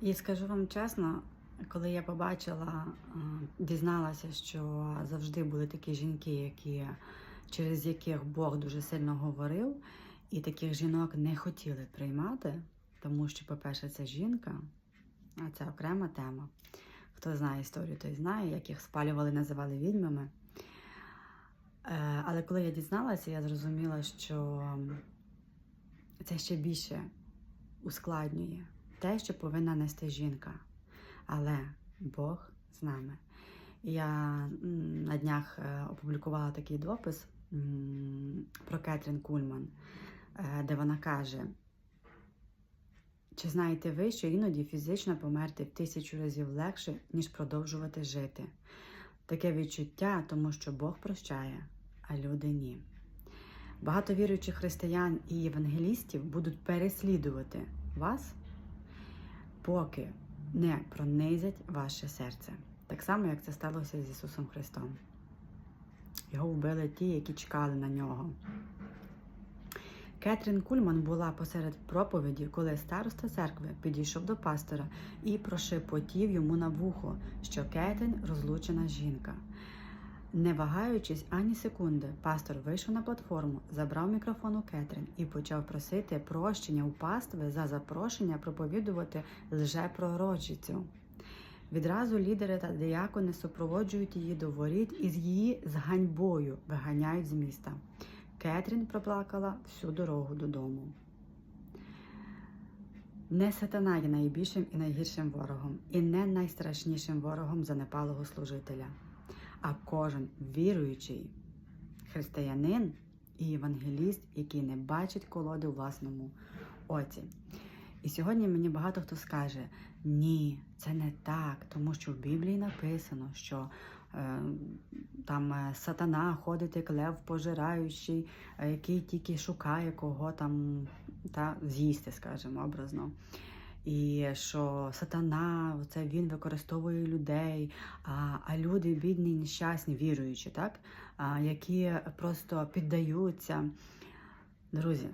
І скажу вам чесно, коли я побачила, е, дізналася, що завжди були такі жінки, які, через яких Бог дуже сильно говорив, і таких жінок не хотіли приймати, тому що, по-перше, це жінка, а це окрема тема. Хто знає історію, той знає, як їх спалювали, називали відьмами. Е, Але коли я дізналася, я зрозуміла, що це ще більше ускладнює те, що повинна нести жінка. Але Бог з нами. Я на днях е, опублікувала такий допис про Кетрін Кульман, е, де вона каже: чи знаєте ви, що іноді фізично померти в тисячу разів легше, ніж продовжувати жити? Таке відчуття, тому що Бог прощає, а люди ні. Багато віруючих християн і євангелістів будуть переслідувати вас, поки не пронизять ваше серце. Так само, як це сталося з Ісусом Христом. Його вбили ті, які чекали на нього. Кетрін Кульман була посеред проповіді, коли староста церкви підійшов до пастора і прошепотів йому на вухо, що Кетрін розлучена жінка. Не вагаючись ані секунди, пастор вийшов на платформу, забрав мікрофон у Кетрін і почав просити прощення у пастви за запрошення проповідувати лжепророчицю. Відразу лідери та деякони супроводжують її до воріт і з її з ганьбою виганяють з міста. Кетрін проплакала всю дорогу додому. Не сатана є найбільшим і найгіршим ворогом, і не найстрашнішим ворогом занепалого служителя, а кожен віруючий християнин і євангеліст, який не бачить колоди у власному оці. І сьогодні мені багато хто скаже: ні, це не так, тому що в Біблії написано, що е, там е, сатана ходить як лев пожираючий, е, який тільки шукає кого там та з'їсти, скажімо, образно. І що сатана, це він використовує людей, а, а люди бідні, нещасні, віруючі, так? А, які просто піддаються. Друзі,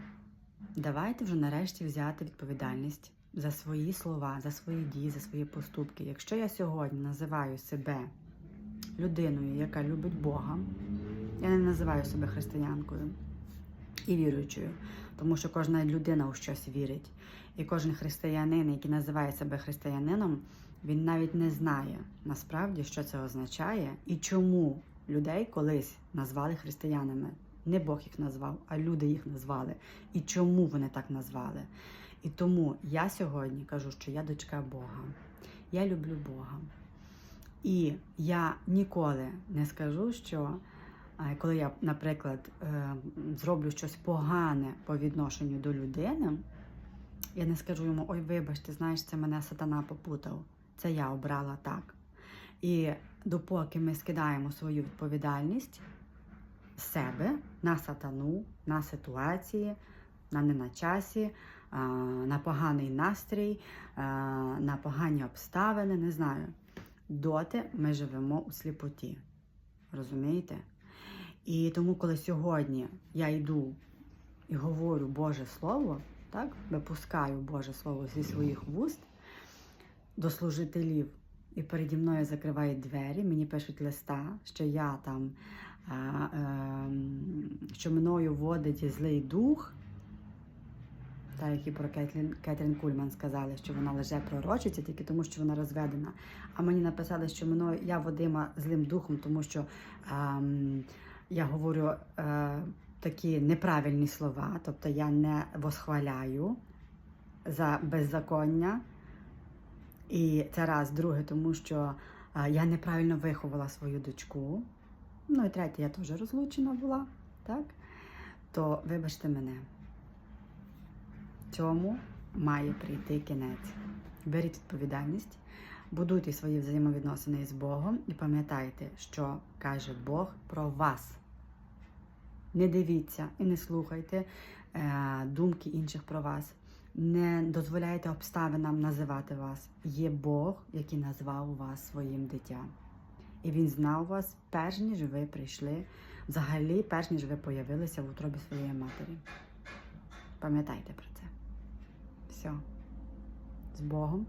давайте вже нарешті взяти відповідальність за свої слова, за свої дії, за свої поступки. Якщо я сьогодні називаю себе людиною, яка любить Бога, я не називаю себе християнкою і віруючою, тому що кожна людина у щось вірить. І кожен християнин, який називає себе християнином, він навіть не знає насправді, що це означає і чому людей колись назвали християнами. Не Бог їх назвав, а люди їх назвали. І чому вони так назвали? І тому я сьогодні кажу, що я дочка Бога. Я люблю Бога. І я ніколи не скажу, що коли я, наприклад, е, зроблю щось погане по відношенню до людини, я не скажу йому, ой, вибачте, знаєш, це мене сатана попутав. Це я обрала так. І допоки ми скидаємо свою відповідальність себе на сатану, на ситуації, на не на часі, на поганий настрій, на погані обставини, не знаю. Доти ми живемо у сліпоті. Розумієте? І тому, коли сьогодні я йду і говорю Боже Слово, так, випускаю Боже Слово зі своїх вуст до служителів, і переді мною закривають двері, мені пишуть листа, що я там, а, е, що мною водить злий дух. Та, які про Кетлін, Кетрін Кульман сказали, що вона лише пророчиться тільки тому, що вона розведена. А мені написали, що мною я водима злим духом, тому що ем, я говорю е, такі неправильні слова, тобто я не восхваляю за беззаконня. І це раз, друге, тому що е, я неправильно виховала свою дочку. Ну і третє, я теж розлучена була, так? То вибачте мене. Цьому має прийти кінець. Беріть відповідальність, будуйте свої взаємовідносини з Богом і пам'ятайте, що каже Бог про вас. Не дивіться і не слухайте е, думки інших про вас. Не дозволяйте обставинам називати вас. Є Бог, який назвав вас своїм дитям. І Він знав вас, перш ніж ви прийшли, взагалі, перш ніж ви появилися в утробі своєї матері. Пам'ятайте про це. Все. З Богом!